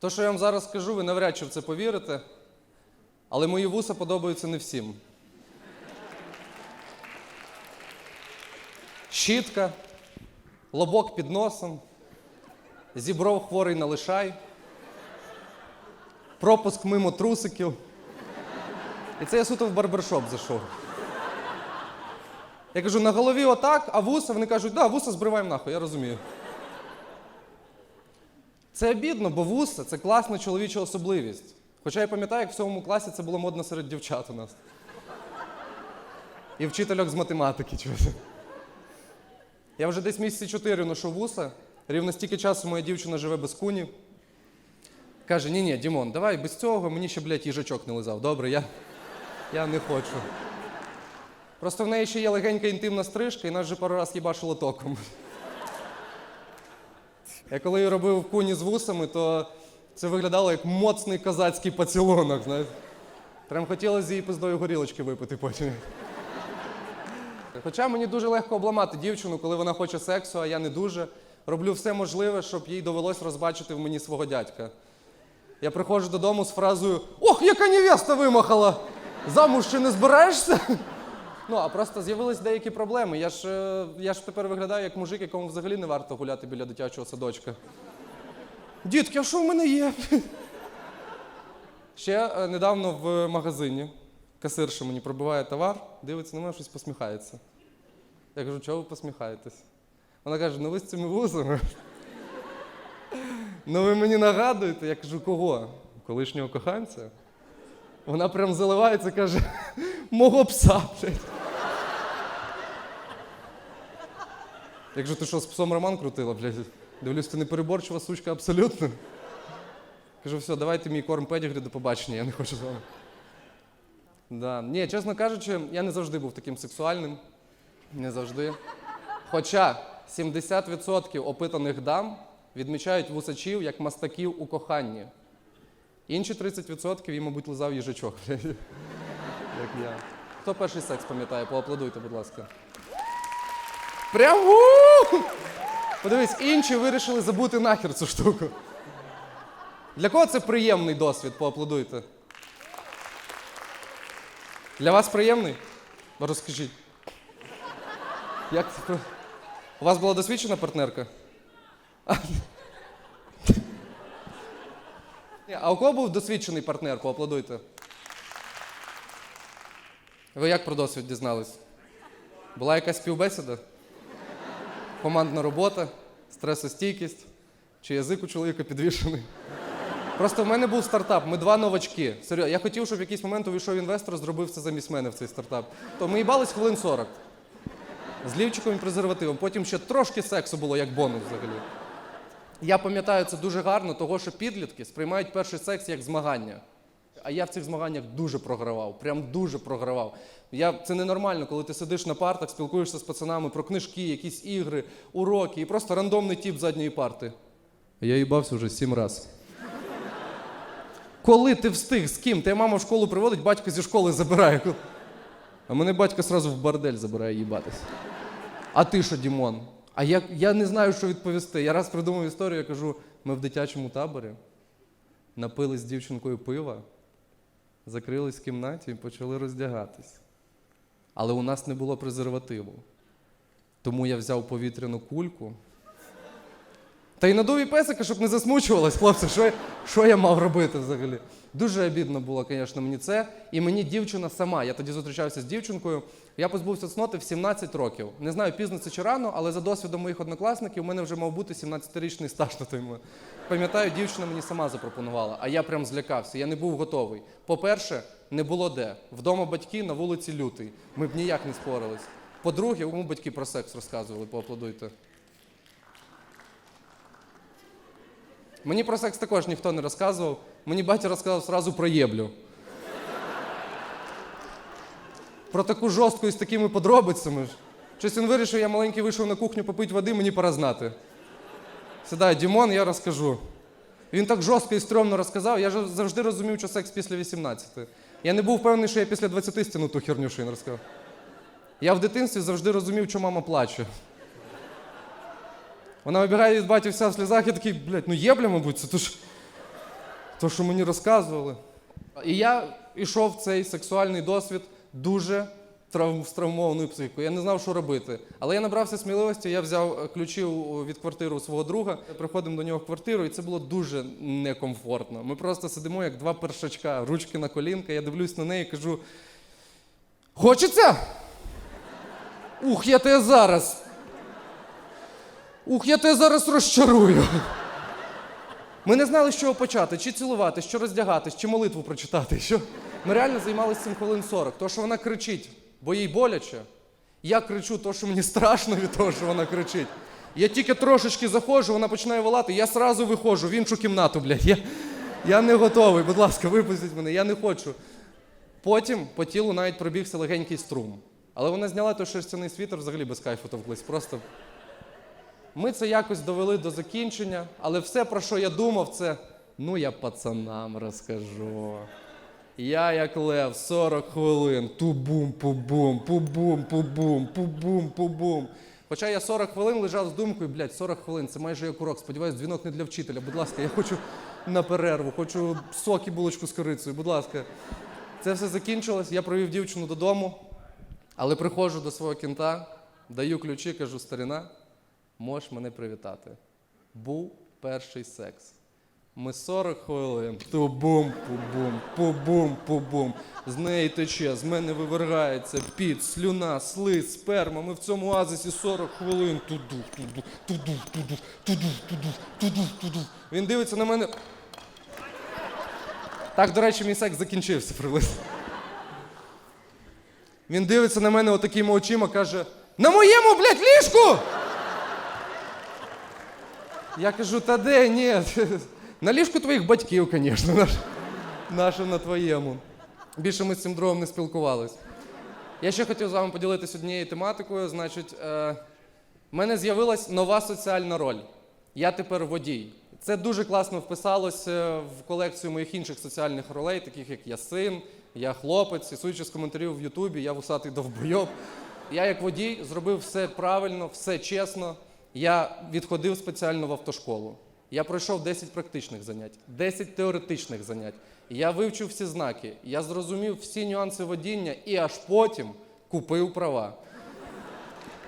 То, що я вам зараз скажу, ви навряд чи в це повірите, але мої вуса подобаються не всім. Щітка, лобок під носом, зібров хворий на лишай, пропуск мимо трусиків. І це я суто в барбершоп зайшов. Я кажу, на голові отак, а вуса, вони кажуть, да, вуса збриваємо нахуй, я розумію. Це обідно, бо вуса це класна чоловіча особливість. Хоча я пам'ятаю, як в сьомому класі це було модно серед дівчат у нас. І вчительок з математики. Я вже десь місяці чотири ношу вуса. Рівно стільки часу моя дівчина живе без куні. Каже: ні, ні, Дімон, давай без цього, мені ще, блядь, їжачок не лизав. Добре, я, я не хочу. Просто в неї ще є легенька інтимна стрижка, і нас вже пару раз їбашило током. Я коли її робив куні з вусами, то це виглядало як моцний козацький поцілунок, знаєте. Прям хотілося її пиздою горілочки випити потім. Хоча мені дуже легко обламати дівчину, коли вона хоче сексу, а я не дуже. Роблю все можливе, щоб їй довелось розбачити в мені свого дядька. Я приходжу додому з фразою Ох, яка невеста вимахала! Замуж ще не збираєшся? Ну, а просто з'явились деякі проблеми. Я ж, е, я ж тепер виглядаю як мужик, якому взагалі не варто гуляти біля дитячого садочка. Дітки, а що в мене є? Ще е, недавно в магазині касирша мені пробиває товар, дивиться на мене, щось посміхається. Я кажу, чого ви посміхаєтесь? Вона каже, ну ви з цими вузами. Ну ви мені нагадуєте, я кажу, кого? Колишнього коханця? Вона прям заливається, каже, мого пса. блядь». Я кажу, ти що, з псом роман крутила, блядь? Дивлюсь, ти не переборчива сучка абсолютно. Кажу, все, давайте мій корм педігрі до побачення, я не хочу з вами. Да. Ні, чесно кажучи, я не завжди був таким сексуальним. Не завжди. Хоча 70% опитаних дам відмічають вусачів як мастаків у коханні. Інші 30% їм, мабуть, лизав їжачок. Як я. Хто перший секс пам'ятає? Поаплодуйте, будь ласка. Прям у! Подивись, інші вирішили забути нахер цю штуку. Для кого це приємний досвід? Поаплодуйте. Для вас приємний? Розкажіть. Як це? У вас була досвідчена партнерка? А, а у кого був досвідчений партнер? Поаплодуйте. Ви як про досвід дізнались? Була якась співбесіда? Командна робота, стресостійкість, чи язик у чоловіка підвішений? Просто в мене був стартап, ми два новачки. Серйозно, я хотів, щоб в якийсь момент увійшов інвестор, зробив це замість мене в цей стартап. То ми їбались хвилин 40. З лівчиком і презервативом. Потім ще трошки сексу було як бонус взагалі. Я пам'ятаю це дуже гарно, того що підлітки сприймають перший секс як змагання. А я в цих змаганнях дуже програвав, прям дуже програвав. Я, це ненормально, коли ти сидиш на партах, спілкуєшся з пацанами про книжки, якісь ігри, уроки і просто рандомний тіп задньої парти. Я їбався вже сім разів. Коли ти встиг з ким? Тебе мама в школу приводить, батько зі школи забирає. А мене батько сразу в бордель забирає їбатись. А ти що, Дімон? А я, я не знаю, що відповісти. Я раз придумав історію, я кажу: ми в дитячому таборі напились з дівчинкою пива, закрились в кімнаті і почали роздягатись. Але у нас не було презервативу. Тому я взяв повітряну кульку. Та й надув і песика, щоб не засмучувалась, хлопці, що що я мав робити взагалі? Дуже обідно було, звісно, мені це. І мені дівчина сама. Я тоді зустрічався з дівчинкою. Я позбувся цноти в 17 років. Не знаю, пізно це чи рано, але за досвідом моїх однокласників у мене вже мав бути 17-річний стаж на той момент. Пам'ятаю, дівчина мені сама запропонувала, а я прям злякався, я не був готовий. По-перше, не було де. Вдома батьки на вулиці лютий. Ми б ніяк не спорились. По-друге, кому батьки про секс розказували, поаплодуйте. Мені про секс також ніхто не розказував. Мені батя розказав сразу про єблю. Про таку жорстку і з такими подробицями. Щось він вирішив, я маленький вийшов на кухню попити води, мені пора знати. Сідає Дімон, я розкажу. Він так жорстко і стрьомно розказав, я ж завжди розумів, що секс після 18. Я не був впевнений, що я після 20 стіну ту херню, що він розказав. Я в дитинстві завжди розумів, що мама плаче. Вона вибігає від баті вся в сльозах, я такий, блядь, ну єбля, мабуть, це то ж. То, що мені розказували. І я йшов в цей сексуальний досвід дуже трав... з травмованою психікою. Я не знав, що робити. Але я набрався сміливості, я взяв е, ключі від квартири у свого друга, приходимо до нього в квартиру, і це було дуже некомфортно. Ми просто сидимо, як два першачка, ручки на колінка. Я дивлюсь на неї і кажу: Хочеться? Ух, я тебе зараз. Ух, я тебе зараз розчарую. Ми не знали, з чого почати, чи цілувати, що роздягатись, чи молитву прочитати. Що... Ми реально займалися цим хвилин 40. То, що вона кричить, бо їй боляче. Я кричу, то, що мені страшно від того, що вона кричить. Я тільки трошечки заходжу, вона починає волати, я сразу виходжу в іншу кімнату, блядь. Я, я не готовий, будь ласка, випустіть мене, я не хочу. Потім по тілу навіть пробігся легенький струм. Але вона зняла той шерстяний світер взагалі без кайфу товклись. Просто ми це якось довели до закінчення, але все, про що я думав, це ну я пацанам розкажу. Я як лев 40 хвилин, ту-бум, пу-бум, пу-бум, пу-бум, пу-бум, пу-бум. Хоча я 40 хвилин лежав з думкою, блядь, 40 хвилин, це майже як урок. Сподіваюсь, дзвінок не для вчителя. Будь ласка, я хочу на перерву, хочу сок і булочку з корицею, будь ласка. Це все закінчилось, я провів дівчину додому, але приходжу до свого кінта, даю ключі, кажу, старіна, можеш мене привітати. Був перший секс. Ми 40 хвилин. Ту-бум, пу-бум, пу-бум, пу-бум. З неї тече, з мене вивергається піт, слюна, слиз, сперма. Ми в цьому оазисі 40 хвилин. Туду, туду, туду, туду, туду, туду, туду, туду. Він дивиться на мене. Так, до речі, мій секс закінчився приблизно. Він дивиться на мене отакими очима, каже: На моєму, блядь, ліжку! Я кажу, та де, ні. На ліжку твоїх батьків, звісно, наш, наше на твоєму. Більше ми з цим другом не спілкувались. Я ще хотів з вами поділитися однією тематикою. Значить, е, в мене з'явилась нова соціальна роль. Я тепер водій. Це дуже класно вписалося в колекцію моїх інших соціальних ролей, таких як я син, я хлопець, і судячи з коментарів в Ютубі, я вусатий довбойоб. Я як водій зробив все правильно, все чесно. Я відходив спеціально в автошколу. Я пройшов 10 практичних занять, 10 теоретичних занять. Я вивчив всі знаки, я зрозумів всі нюанси водіння і аж потім купив права.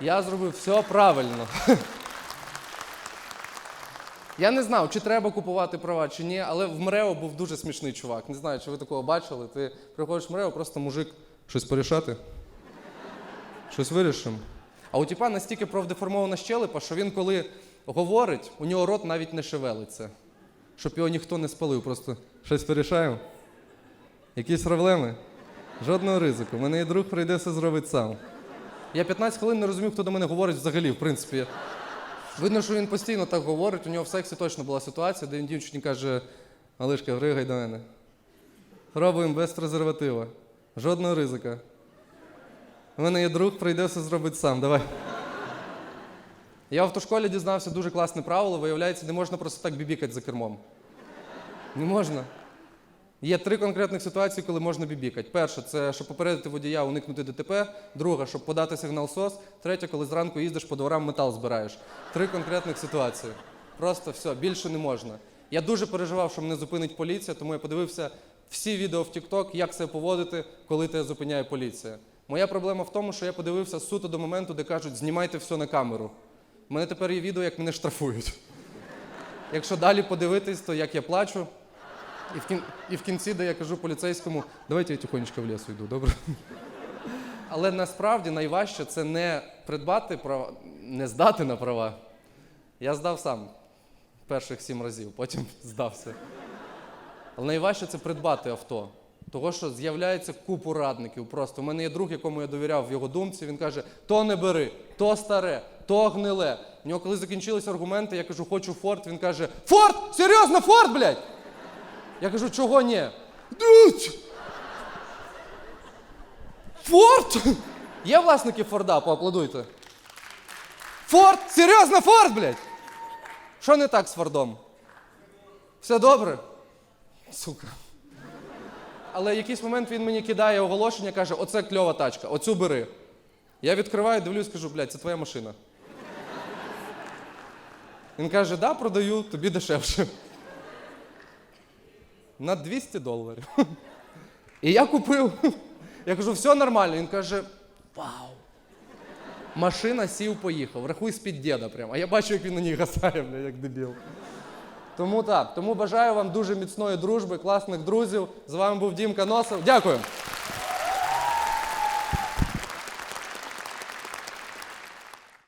Я зробив все правильно. Я не знав, чи треба купувати права, чи ні, але в МРЕО був дуже смішний чувак. Не знаю, чи ви такого бачили. Ти приходиш в МРЕО, просто мужик щось порішати. Щось вирішимо. А у тіпа настільки профдеформована щелепа, що він, коли говорить, у нього рот навіть не шевелиться. Щоб його ніхто не спалив, просто щось порішаємо. Якісь проблеми? Жодного ризику. Мене є друг прийде все зробить сам. Я 15 хвилин не розумів, хто до мене говорить взагалі, в принципі. Видно, що він постійно так говорить. У нього в сексі точно була ситуація, де він дівчині каже: Малишка, григай до мене. Пробуємо без презерватива. Жодного ризика. У мене є друг, прийде все зробить сам. Давай. Я в автошколі дізнався дуже класне правило. Виявляється, не можна просто так бібікати за кермом. Не можна. Є три конкретних ситуації, коли можна бібікати. Перша це щоб попередити водія, уникнути ДТП. Друга, щоб подати сигнал СОС. Третя, коли зранку їздиш по дворам, метал збираєш. Три конкретних ситуації. Просто все, більше не можна. Я дуже переживав, що мене зупинить поліція, тому я подивився всі відео в TikTok, як себе поводити, коли тебе зупиняє поліція. Моя проблема в тому, що я подивився суто до моменту, де кажуть, знімайте все на камеру. У мене тепер є відео, як мене штрафують. Якщо далі подивитись, то як я плачу, і в, кін... і в кінці, де я кажу поліцейському, давайте я тихонечко в лісу йду, добре? Але насправді найважче це не придбати права, не здати на права. Я здав сам перших сім разів, потім здався. Але найважче це придбати авто. Того, що з'являється купу радників. Просто у мене є друг, якому я довіряв в його думці. Він каже: то не бери, то старе, то гниле. У нього, коли закінчилися аргументи, я кажу, хочу Форд. Він каже: Форд! Серйозно, Форд, блядь! Я кажу, чого ні? Форд! Є власники Форда, поаплодуйте. Форд! Серйозно, Форд, блядь! Що не так з Фордом? Все добре? Сука. Але в якийсь момент він мені кидає оголошення, каже: оце кльова тачка, оцю бери. Я відкриваю, дивлюсь, кажу, блядь, це твоя машина. Він каже, да, продаю, тобі дешевше. на 200 доларів. І я купив. Я кажу, все нормально. Він каже: Вау! Машина сів, поїхав. Рахуй з-під діда прямо. А я бачу, як він на ній гасає, бля, як дебіл. Тому так. Тому бажаю вам дуже міцної дружби, класних друзів. З вами був Дімка Носов. Дякую.